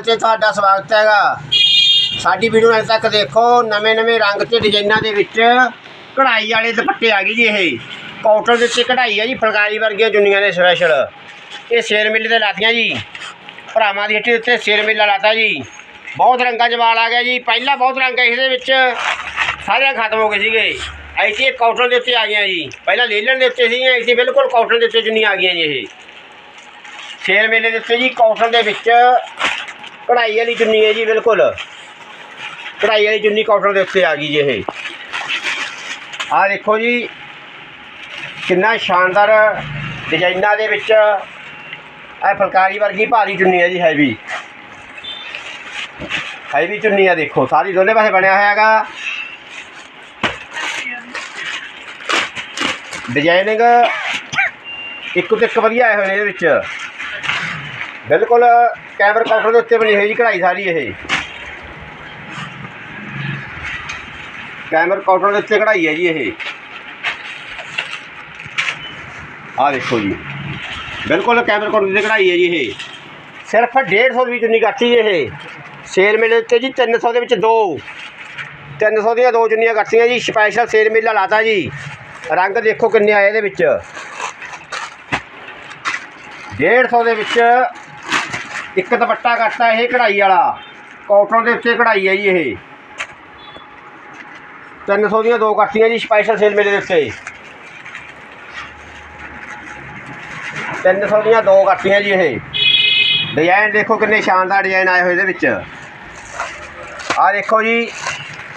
ਤੇ ਤੁਹਾਡਾ ਸਵਾਗਤ ਹੈਗਾ। ਸਾਡੀ ਵੀਡੀਓ ਅਜੇ ਤੱਕ ਦੇਖੋ, ਨਵੇਂ ਨਵੇਂ ਰੰਗ ਤੇ ਡਿਜ਼ਾਈਨਾਂ ਦੇ ਵਿੱਚ ਕਢਾਈ ਵਾਲੇ ਦੁਪੱਟੇ ਆ ਗਏ ਜੀ ਇਹ। ਕਾਟਨ ਦੇ ਉੱਤੇ ਕਢਾਈ ਹੈ ਜੀ, ਫੁਲਕਾਰੀ ਵਰਗੀਆਂ ਚੁੰਨੀਆਂ ਨੇ ਸਪੈਸ਼ਲ ਇਹ ਸ਼ੇਰ ਮੇਲੇ ਤੇ ਲਾਤੀਆਂ ਜੀ। ਭਰਾਵਾਂ ਦੀ ਹੱਟੀ ਦੇ ਉੱਤੇ ਸ਼ੇਰ ਮੇਲਾ ਲਾਤਾ ਜੀ। ਬਹੁਤ ਰੰਗਾਂ ਜਵਾਲ ਆ ਗਿਆ ਜੀ। ਪਹਿਲਾਂ ਬਹੁਤ ਰੰਗ ਆਏ ਇਹਦੇ ਵਿੱਚ। ਸਾਰੇ ਖਤਮ ਹੋ ਗਏ ਸੀਗੇ। ਐਸੀ ਇਹ ਕਾਟਨ ਦੇ ਉੱਤੇ ਆ ਗਈਆਂ ਜੀ। ਪਹਿਲਾਂ ਲੇਲਣ ਦੇ ਉੱਤੇ ਸੀ ਐਸੀ ਬਿਲਕੁਲ ਕਾਟਨ ਦੇ ਉੱਤੇ ਚੁੰਨੀਆਂ ਆ ਗਈਆਂ ਜੀ ਇਹ। ਸ਼ੇਰ ਮੇਲੇ ਦੇ ਉੱਤੇ ਜੀ ਕਾਟਨ ਦੇ ਵਿੱਚ ਕਢਾਈ ਵਾਲੀ ਚੁੰਨੀ ਹੈ ਜੀ, ਬਿਲਕੁਲ। ਕਢਾਈ ਵਾਲੀ ਚੁੰਨੀ ਕਾਟਨ ਦੇ ਉੱਤੇ ਆ ਗਈ ਜੀ ਇਹ। ਆਹ ਦੇਖੋ ਜੀ, ਕਿੰਨਾ ਸ਼ਾਨਦਾਰ ਡਿਜ਼ਾਈਨਾਂ ਦੇ ਵਿੱਚ ਇਹ ਫੁਲਕਾਰੀ ਵਰਗੀ ਭਾਰੀ ਚੁੰਨੀ ਹੈ ਜੀ ਹੈਵੀ ਹੈਵੀ ਚੁੰਨੀ ਆ ਦੇਖੋ, ਸਾਰੀ ਦੋਨੇ ਪਾਸੇ ਬਣਿਆ ਹੋਇਆ ਹੈਗਾ। ਡਿਜ਼ਾਈਨਿੰਗ ਇੱਕੋ ਤੋਂ ਇੱਕ ਵਧੀਆ ਆਏ ਹੋਏ ਨੇ ਇਹਦੇ ਵਿੱਚ। ਬਿਲਕੁਲ ਕੈਮਰ ਕਾਊਂਟਰ ਦੇ ਉੱਤੇ ਬਣੀ ਹੋਈ ਜੀ ਕਢਾਈ ਸਾਰੀ ਇਹ। ਕੈਮਰ ਕਾਊਂਟਰ ਦੇ ਉੱਤੇ ਕਢਾਈ ਹੈ ਜੀ ਇਹ। ਆਹ ਦੇਖੋ ਜੀ। ਬਿਲਕੁਲ ਕੈਮਰ ਕਾਊਂਟਰ ਤੇ ਕਢਾਈ ਹੈ ਜੀ ਇਹ। ਸਿਰਫ 150 ਦੀ ਚੁੰਨੀ ਕੱਟੀ ਜੀ ਇਹ। ਸੇਲ ਮੇਲੇ ਉੱਤੇ ਜੀ 300 ਦੇ ਵਿੱਚ ਦੋ। 300 ਦੀਆਂ ਦੋ ਚੁੰਨੀਆਂ ਕੱਟੀਆਂ ਜੀ। ਸਪੈਸ਼ਲ ਸੇਲ ਮੇਲਾ ਲਾਤਾ ਜੀ। ਰੰਗ ਦੇਖੋ ਕਿੰਨੇ ਆਏ ਇਹਦੇ ਵਿੱਚ। 150 ਦੇ ਵਿੱਚ ਇੱਕ ਦੁਪੱਟਾ ਕੱਟਾ ਇਹ ਕਢਾਈ ਵਾਲਾ। ਕਾਟਨ ਦੇ ਉੱਤੇ ਕਢਾਈ ਹੈ ਜੀ ਇਹ। 300 ਦੀਆਂ ਦੋ ਕੱਟੀਆਂ ਜੀ ਸਪੈਸ਼ਲ ਸੇਲ ਮੇਰੇ ਦੇ ਉੱਤੇ। 300 ਦੀਆਂ ਦੋ ਕੱਟੀਆਂ ਜੀ ਇਹ। ਡਿਜ਼ਾਈਨ ਦੇਖੋ ਕਿੰਨੇ ਸ਼ਾਨਦਾਰ ਡਿਜ਼ਾਈਨ ਆਏ ਹੋਏ ਇਹਦੇ ਵਿੱਚ। ਆਹ ਦੇਖੋ ਜੀ,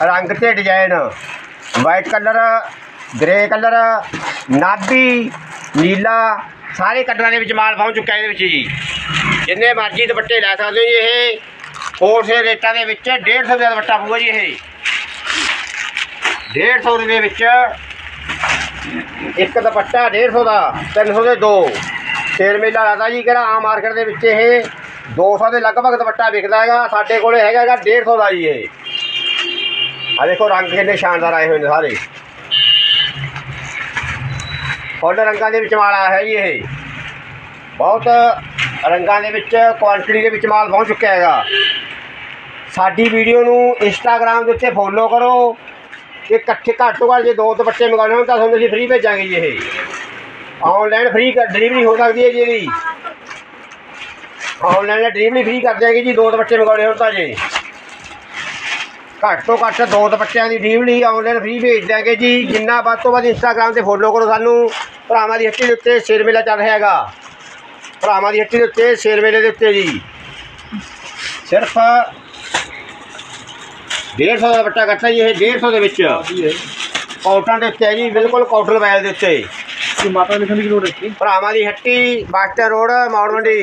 ਰੰਗ ਤੇ design. White colour grey colour navy, ਨੀਲਾ, ਸਾਰੇ ਕਲਰਾਂ ਦੇ ਵਿੱਚ ਮਾਲ ਪਹੁੰਚ ਚੁੱਕਾ ਇਹਦੇ ਵਿੱਚ ਜੀ। ਜਿੰਨੇ ਮਰਜ਼ੀ ਦੁਪੱਟੇ ਲੈ ਸਕਦੇ ਹੋ ਜੀ ਇਹ। ਹੋਲਸੇਲ ਰੇਟਾਂ ਦੇ ਵਿੱਚ 150 ਦਾ ਦੁਪੱਟਾ ਪਊਗਾ ਜੀ ਇਹ। 150 ਰੁਪਏ ਵਿੱਚ ਇੱਕ ਦੁਪੱਟਾ 150 ਦਾ 300 ਦੇ ਦੋ। ਸੇਲ ਮੇਲਾ ਲੱਗਦਾ ਜੀ ਕਿਹੜਾ ਆਮ ਮਾਰਕੀਟ ਦੇ ਵਿੱਚ ਇਹ। 200 ਦੇ ਲਗਭਗ ਦੁਪੱਟਾ ਵਿਕਦਾ ਹੈਗਾ, ਸਾਡੇ ਕੋਲੇ ਹੈਗਾ ਹੈਗਾ 150 ਦਾ ਜੀ ਇਹ। ਆ ਦੇਖੋ ਰੰਗ ਕਿੰਨੇ ਸ਼ਾਨਦਾਰ ਆਏ ਹੋਏ ਨੇ ਸਾਰੇ। ਫੁੱਲ ਰੰਗਾਂ ਦੇ ਵਿੱਚ ਮਾਲ ਹੈ ਜੀ ਇਹ। ਬਹੁਤ ਰੰਗਾਂ ਦੇ ਵਿੱਚ ਕੁਆਂਟੀਟੀ ਦੇ ਵਿੱਚ ਮਾਲ ਪਹੁੰਚ ਚੁੱਕਿਆ ਹੈਗਾ। ਸਾਡੀ ਵੀਡੀਓ ਨੂੰ ਇੰਸਟਾਗ੍ਰam ਦੇ ਉੱਤੇ ਫੋਲੋ ਕਰੋ। ਤੇ ਇਕੱਠੇ ਘੱਟ ਤੋਂ ਘੱਟ ਜੇ ਦੋ ਦੁਪੱਟੇ ਮੰਗਾਉਣੇ ਹੋਣ ਤਾਂ ਤੁਹਾਨੂੰ ਅਸੀਂ ਫ੍ਰੀ ਭੇਜਾਂਗੇ ਜੀ ਇਹ। ਆਨਲਾਈਨ ਫ੍ਰੀ ਡਿਲੀਵਰੀ ਹੋ ਸਕਦੀ ਹੈ ਜੀ ਇਹਦੀ। ਆਨਲਾਈਨ ਡਿਲੀਵਰੀ ਫ੍ਰੀ ਕਰ ਦਿਆਂਗੇ ਜੀ, ਦੋ ਦੁਪੱਟੇ ਮੰਗਾਉਣੇ ਹੋਣ ਤਾਂ ਜੀ। ਘੱਟ ਤੋਂ ਘੱਟ ਦੋ ਦੁਪੱਟਿਆਂ ਦੀ ਡਿਲੀਵਰੀ ਆਨਲਾਈਨ ਫ੍ਰੀ ਭੇਜ ਦਿਆਂਗੇ ਜੀ। ਜਿੰਨਾ ਵੱਧ ਤੋਂ ਵੱਧ ਇੰਸਟਾਗ੍ਰam ਤੇ ਫੋਲੋ ਕਰੋ ਸਾਨੂੰ। ਭਰਾਵਾਂ ਦੀ ਹੱਟੀ ਦੇ ਉੱਤੇ ਸ਼ੇਰ ਮੇਲਾ ਚੱਲ ਰਿਹਾ ਹੈਗਾ। ਭਰਾਵਾਂ ਦੀ ਹੱਟੀ ਦੇ ਉੱਤੇ ਸ਼ੇਰ ਮੇਲੇ ਦੇ ਉੱਤੇ ਜੀ। ਸਿਰਫ 150 ਦਾ ਦੁਪੱਟਾ ਕੱਟਾ ਜੀ ਇਹ 150 ਦੇ ਵਿੱਚ। ਕਾਟਨ ਦੇ ਉੱਤੇ ਜੀ ਬਿਲਕੁਲ ਕਾਟਨ ਵੈਲ ਦੇ ਉੱਤੇ। ਮਾਤਾ ਲਿਖਣ ਦੀ ਲੋੜ ਹੈ ਭਰਾਵਾਂ ਦੀ ਹੱਟੀ ਬਾਸਟਰ ਰੋਡ ਮੌੜ ਮੰਡੀ।